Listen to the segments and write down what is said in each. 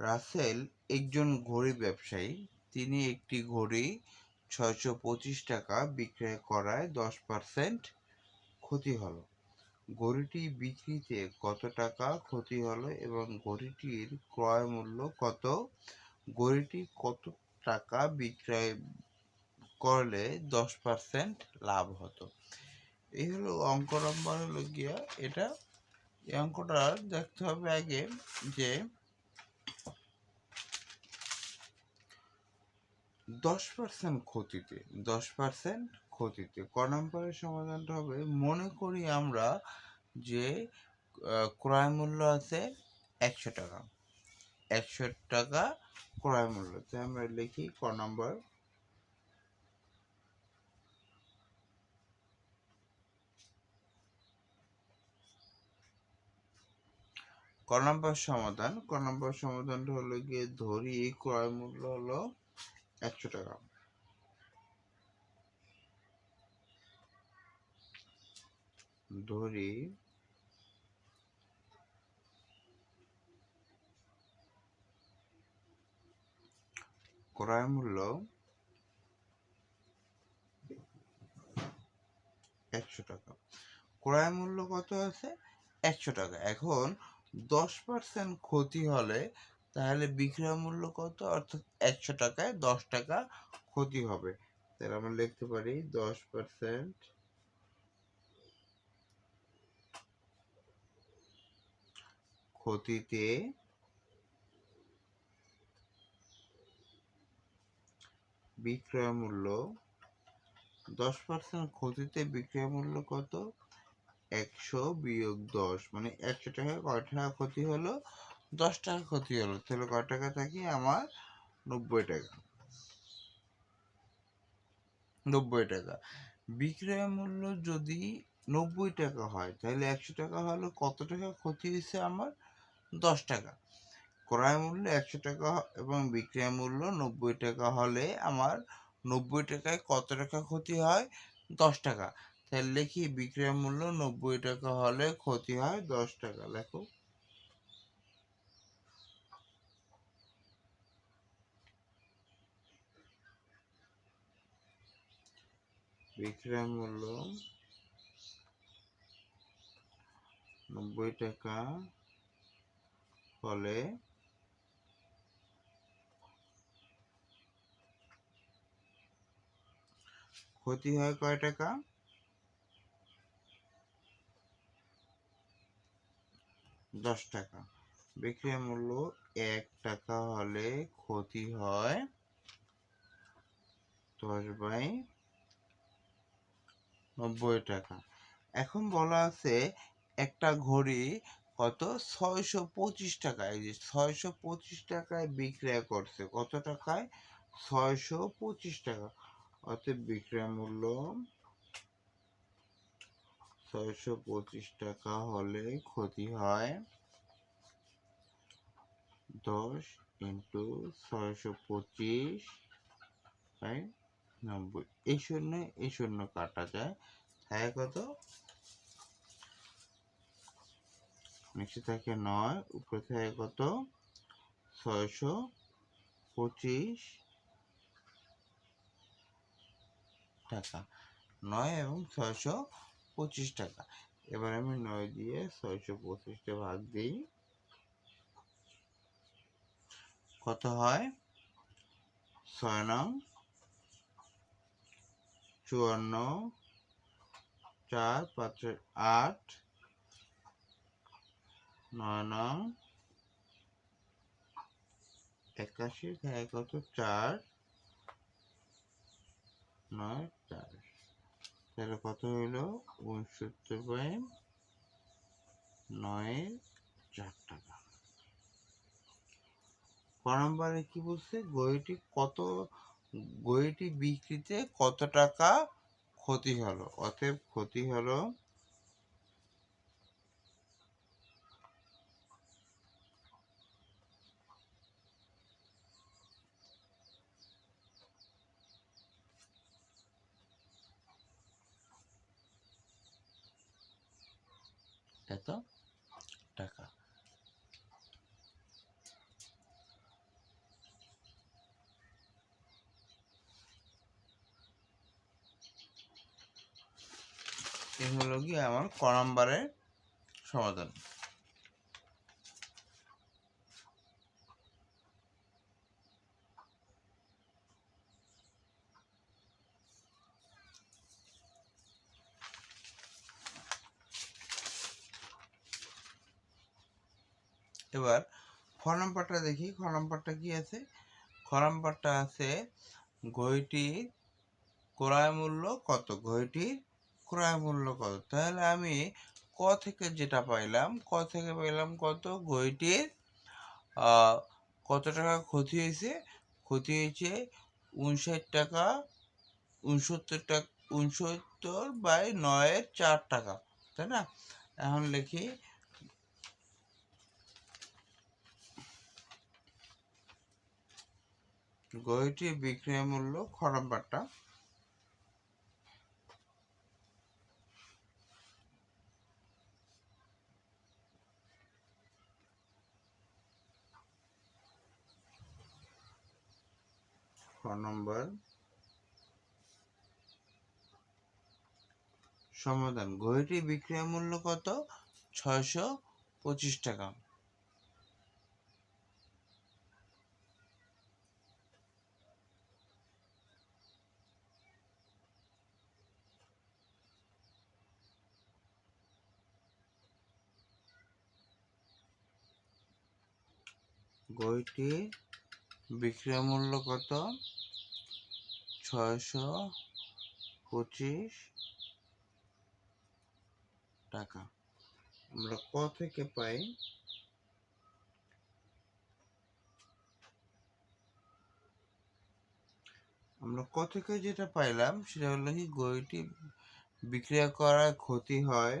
রাসেল একজন ঘড়ি ব্যবসায়ী। তিনি একটি ঘড়ি ছয়শো পঁচিশ টাকা বিক্রয় করায় দশ পার্সেন্ট ক্ষতি হলো। ঘড়িটি বিক্রিতে কত টাকা ক্ষতি হলো এবং ঘড়িটির ক্রয় মূল্য কত? ঘড়িটি কত টাকা বিক্রয় করলে দশ পার্সেন্ট লাভ হতো? এই হলো অঙ্ক নম্বর হলো গিয়া এটা। এই অঙ্কটা দেখতে হবে আগে যে দশ পার্সেন্ট ক্ষতিতে, দশ পার্সেন্ট ক্ষতিতে। ক নম্বরের সমাধানটা হবে, মনে করি আমরা যে ক্রয় মূল্য আছে একশো টাকা। একশো টাকা ক্রয় মূল্য তাই আমরা লিখি ক নম্বর। ক নম্বর সমাধান। ক নম্বর সমাধানটা হলো গিয়ে ধরি ক্রয় মূল্য হলো একশো টাকা। ধরি ক্রয় মূল্য একশো টাকা। ক্রয় মূল্য কত আছে? একশো টাকা। এখন দশ পার্সেন্ট ক্ষতি হলে তাহলে বিক্রয় মূল্য কত? অর্থাৎ একশো টাকায় দশ টাকা ক্ষতি হবে। তাহলে আমরা লিখতে পারি দশ পার্সেন্ট ক্ষতিতে বিক্রয় মূল্য দশ পার্সেন্ট ক্ষতিতে বিক্রয় মূল্য কত? একশো বিয়োগ দশ মানে একশো টাকা কয় টাকা ক্ষতি হলো? দশ টাকা ক্ষতি হলো। তাহলে কয় টাকা থাকে? আমার নব্বই টাকা। নব্বই টাকা। বিক্রয় মূল্য যদি নব্বই টাকা হয়, তাহলে একশো টাকা হলো। কত টাকা ক্ষতি হয়েছে আমার? দশ টাকা। ক্রয় মূল্য একশো টাকা এবং বিক্রয় মূল্য নব্বই টাকা হলে আমার নব্বই টাকায় কত টাকা ক্ষতি হয়? দশ টাকা। তাহলে লিখি বিক্রয় মূল্য নব্বই টাকা হলে ক্ষতি হয়? দশ টাকা। লেখো। বিক্রয় মূল্য নব্বই টাকা। হলে ক্ষতি হয় কয় টাকা? দশ টাকা। বিক্রয় মূল্য এক টাকা হলে ক্ষতি হয় দশ বাই নব্বই টাকা। এখন বলা আছে একটা ঘড়ি কত? ছয়শো পঁচিশ টাকায় যে ছয়শো পঁচিশ টাকায় বিক্রয় করছে। কত টাকায়? ছয়শো পঁচিশ টাকা। অতএব বিক্রয় মূল্য ছয়শো পঁচিশ টাকা হলে ক্ষতি হয় দশ ইন্টু ছয়শো পঁচিশ বাই নব্বই। এই শূন্য এই শূন্য কাটা যায়। থাকে কত? নিচে থাকে নয়, উপরে থাকে কত? ছয়শো পঁচিশ টাকা। নয় এবং ছয়শো পঁচিশ টাকা। এবার আমি নয় দিয়ে ছয়শো পঁচিশটা ভাগ দিই। কত হয়? ছয় নং চুয়ান্ন, চার, পাঁচ আট, নয় নয়, একাশি কত? চার, নয়, চার। তাহলে কত হইল? উনসত্তর বাই নয় চার টাকা। ক নম্বরে কি বলছে? গইটি কত গইটি বিক্রিতে কত টাকা ক্ষতি হলো? অতএব ক্ষতি হলো এত টাকা হলো কি আমার ক নাম্বারের সমাধান। এবার খ নাম্বারটা দেখি, খ নাম্বারটা কি আছে? খ নাম্বারটা আছে, ঘড়িটির ক্রয় মূল্য কত? ঘড়িটির ক্রয় মূল্য কত তাহলে আমি ক থেকে যেটা পাইলাম ক থেকে পাইলাম কত? আহ, কত টাকা ক্ষতি হয়েছে? ক্ষতি হয়েছে উনষাট টাকা উনসত্তর টাকা উনসত্তর বাই নয়ের চার টাকা তাই না? এখন লিখি ঘড়িটির বিক্রয় মূল্য খ খ নম্বর? সমাধান। ঘড়িটি বিক্রয় মূল্য কত? ছয়শো পঁচিশ টাকা। ঘড়িটি বিক্রয় মূল্য কত? ছয়শো পঁচিশ টাকা। আমরা ক থেকে পাই? আমরা ক থেকে যেটা পাইলাম সেটা হলো কি গরুটি বিক্রিয়া করার ক্ষতি হয়।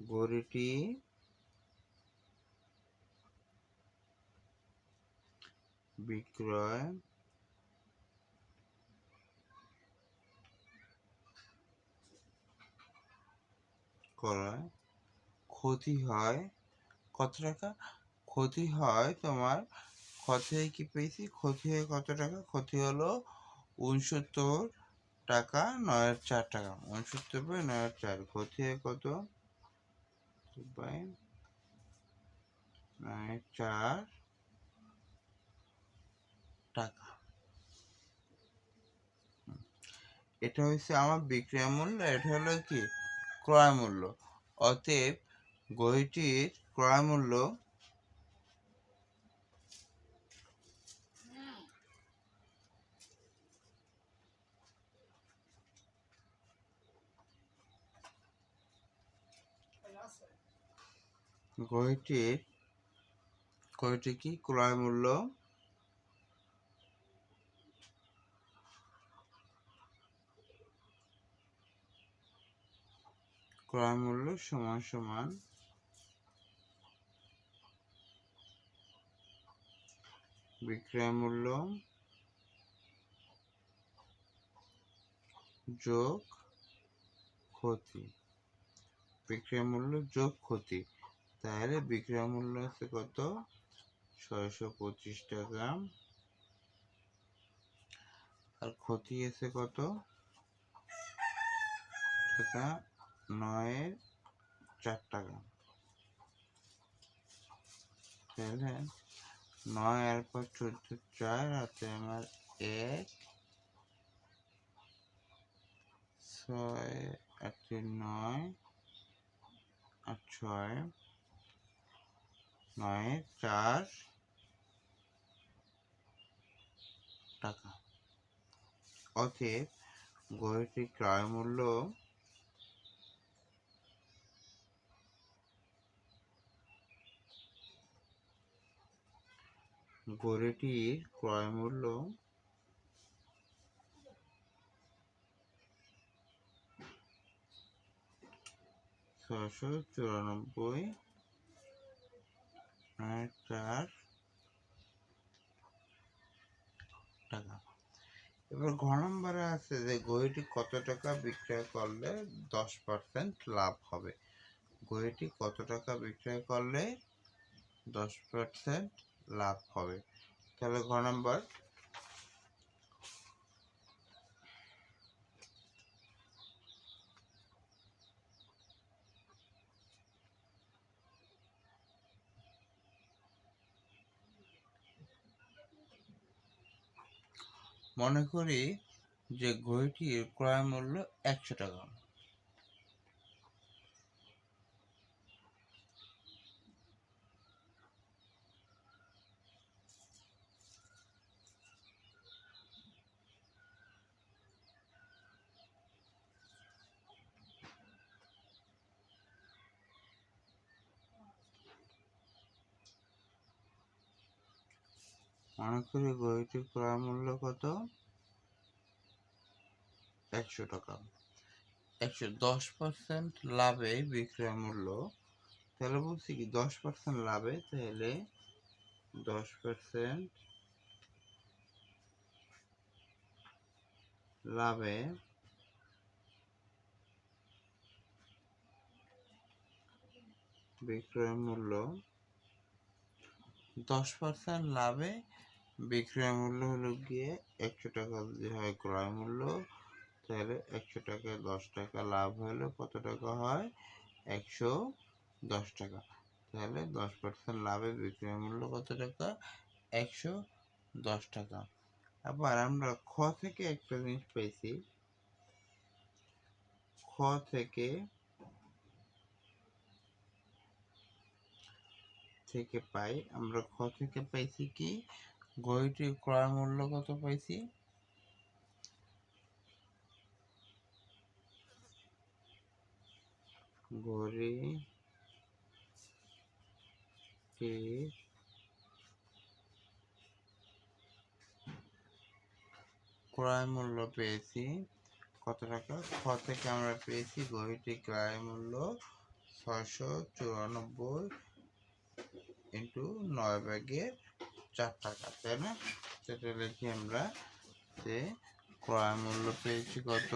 ঘড়িটি বিক্রয় করায় ক্ষতি হয়। কত টাকা? ক্ষতি হয় তোমার, ক্ষতি হয় কি পেয়েছি? ক্ষতি হয় কত টাকা? ক্ষতি হলো উনসত্তর টাকা নয়ের চার টাকা। উনসত্তর বাই নয়ের চার। ক্ষতি হয় কত? বাই নয়ের চার। টাকা। এটা হচ্ছে আমার বিক্রয় মূল্য, এটা হলো কি? ক্রয় মূল্য। অতএব ঘড়িটির ক্রয় মূল্য ঘড়িটির ঘড়িটি কি? ক্রয় মূল্য ক্রয় মূল্য সমান সমান বিক্রয় মূল্য যোগ ক্ষতি। বিক্রয় মূল্য যোগ ক্ষতি। তাহলে বিক্রয় মূল্য আছে কত? ছয়শো পঁচিশ টাকা। আর ক্ষতি আছে কত? টাকা নয়ের চার টাকা। তাহলে নয় আর পর চোদ্দ, চার হাতে আমার এক, ছয় তিন নয় আর ছয়, নয় চার টাকা। অতএব ঘড়িটির ক্রয় মূল্য ঘড়িটির ক্রয় মূল্য ছশো চুরানব্বই চার টাকা। এবার ঘ নম্বরে আছে যে ঘড়িটি কত টাকা বিক্রয় করলে দশ পার্সেন্ট লাভ হবে? ঘড়িটি কত টাকা বিক্রয় করলে দশ পার্সেন্ট লাভ হবে। তাহলে ঘর নাম্বার। মনে করি যে ঘড়িটির ক্রয় মূল্য একশো টাকা। মনে করি ঘড়িটির ক্রয় মূল্য কত? একশো টাকা। একশো দশ পার্সেন্ট লাভে বিক্রয় মূল্য। তাহলে বলছি কি, দশ পার্সেন্ট লাভে? তাহলে দশ পার্সেন্ট লাভে বিক্রয় মূল্য। দশ পার্সেন্ট লাভে বিক্রয় মূল্য হলো গিয়ে একশো টাকা যদি হয় ক্রয় মূল্য, তাহলে একশো টাকায় দশ টাকা লাভ হলে। কত টাকা হয়? একশো দশ টাকা। তাহলে দশ পার্সেন্ট লাভে বিক্রয় মূল্য কত টাকা? একশো দশ টাকা। আবার আমরা খ থেকে একটা জিনিস পেয়েছি। খ থেকে থেকে পাই। আমরা খ থেকে পাইছি কি? ঘড়িটির ক্রয় মূল্য কত পাইছি? ঘড়িটির ক্রয় মূল্য পেয়েছি কত টাকা? খ থেকে আমরা পেয়েছি ঘড়িটির ক্রয় মূল্য ছয়শো চুরানব্বই ইন্টু নয় ব্যাগের চার টাকা। তাই না? সেটা লিখি আমরা যে ক্রয় মূল্য পেয়েছি কত?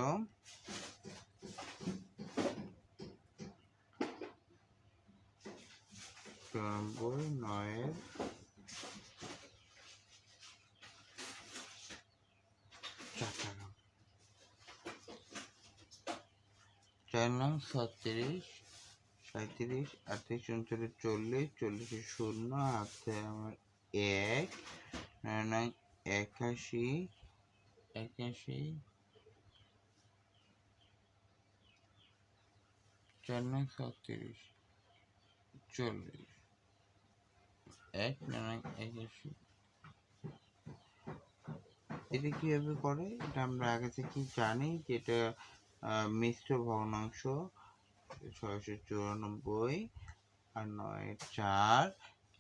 চুরানব্বই নয়ের চার নং সাঁত্রিশ আটত্রিশ, উনচল্লিশ, চল্লিশ, চল্লিশে শূন্য হাতে আমার এক, নয় একাশি একাশি, চার, নয় ছত্রিশ চল্লিশ, এক, নয় একাশি। এটা কীভাবে করে? এটা আমরা আগে থেকে জানি যে এটা মিশ্র ভগ্নাংশ, ছয়শো চুরানব্বই আর নয়, চার।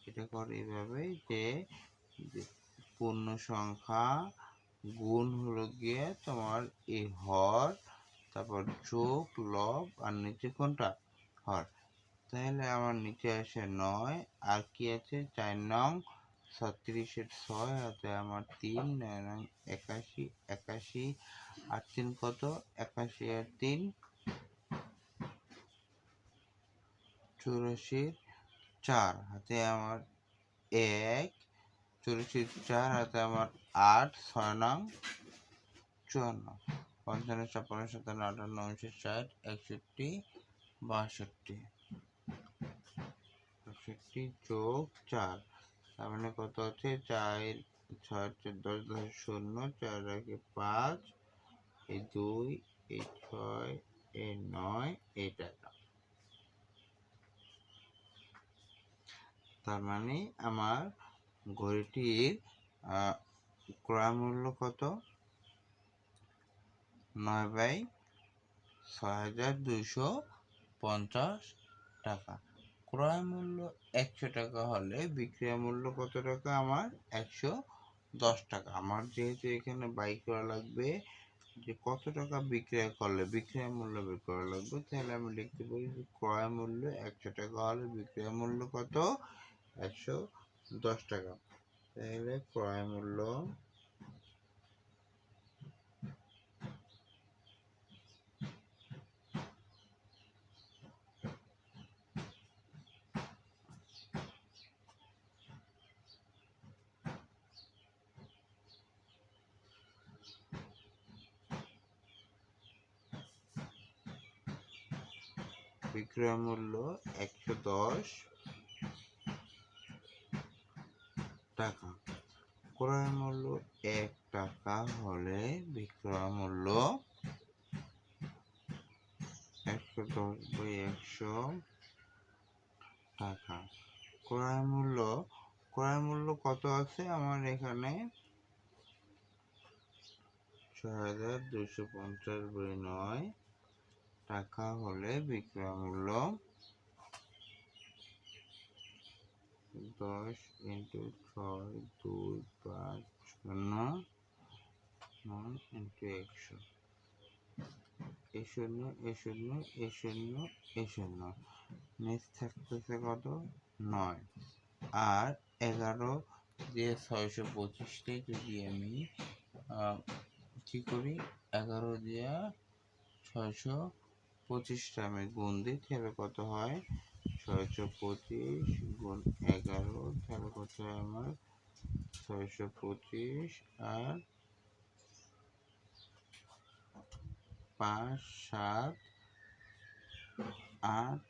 এটা করে এইভাবে যে পূর্ণ সংখ্যা গুণ হলো গিয়ে তোমার এই হর, তারপর যোগ, লব আর নিচে কোনটা? হর। তাহলে আমার নিচে আসে নয়, আর কি আছে? চার নং, ছত্রিশের ছয়, হাতে আমার তিন, নয় নং, একাশি একাশি আর তিন কত? একাশি আর তিন। চুরাশির চার, হাতে আমার এক চুরাশির চার, হাতে আমার আট, ছয় নং চুয়ান্ন, পঞ্চান্ন, ছাপ্পান্ন, সাতান্ন, আটান্ন, উনষাট, ষাট, একষট্টি, বাষট্টি। একষট্টি যোগ চার, তার মানে কত আছে? চার, ছয় দশ দশ, শূন্য, চার আগে পাঁচ, এই দুই, এই ছয়, এই নয়, এই টাকা তার মানে আমার ঘড়িটির ক্রয় মূল্য কত? নয় বাই ছয় হাজার দুইশো পঞ্চাশ টাকা। ক্রয় মূল্য একশো টাকা হলে বিক্রয় মূল্য কত টাকা? আমার একশো দশ টাকা। আমার যেহেতু এখানে বাই করা লাগবে, যে কত টাকা বিক্রয় করলে বিক্রয় মূল্য বের করা লাগবে, তাহলে আমি লিখতে পারি যে ক্রয় মূল্য একশো টাকা হলে বিক্রয় মূল্য কত? একশো দশ টাকা। তাহলে ক্রয় মূল্য বিক্রয় মূল্য একশো দশ টাকা। ক্রয় মূল্য এক টাকা হলে বিক্রয় মূল্য একশো দশ বাই একশো টাকা। ক্রয় মূল্য ক্রয় মূল্য কত আছে? আমার এখানে ছয় হাজার দুশো পঞ্চাশ বাই নয় টাকা হলে বিক্রয় মূল্য দশ ইন্টু ছয়, দুই, পাঁচ, শূন্য, নয় ইন্টু একশো। এ শূন্য এ শূন্য এ শূন্য এ শূন্য। নিচ থাকতেছে কত? নয়। আর এগারো দিয়ে ছয়শো পঁচিশটাই যদি আমি কি করি? এগারো দিয়া ছয়শো পঁচিশটা আমি গুণ দিই, তাহলে কত হয়? ছয়শো পঁচিশ গুণ এগারো, তাহলে কত আমার? ছয়শো পঁচিশ আর পাঁচ, সাত, আট,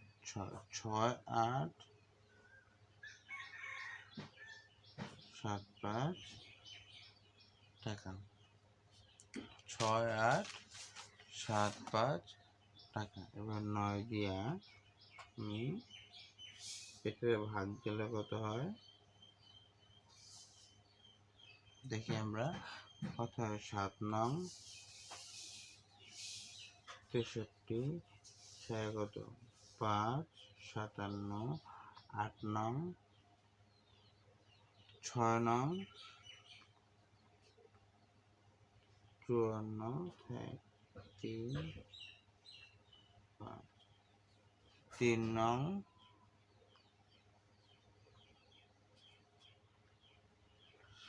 ছয় আট, সাত, পাঁচ, টাকা। ছয়, আট, সাত, পাঁচ, টাকা। এবার নয় দিয়া আমি এটা ভাগ গেলে কত হয়। দেখি আমরা। কত হয় সাত নং। তেষট্টি ছয় কত পাঁচ, সাতান্ন, আট নং। ছয় নং। চুয়ান্ন তিন তিন নং।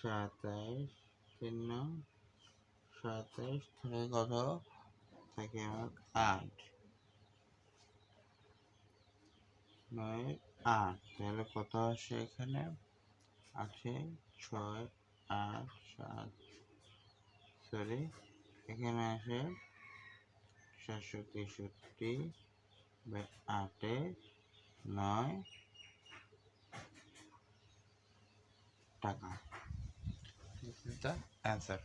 সাতাইশ তিন নং সাতাইশ থেকে কত? থাকে আট। নয়, আট। তাহলে কত আসে এখানে? আছে ছয়, আট, সাত। সরি, এখানে আসে সাতশো তেষট্টি বাই আটে নয় টাকা। This is the answer.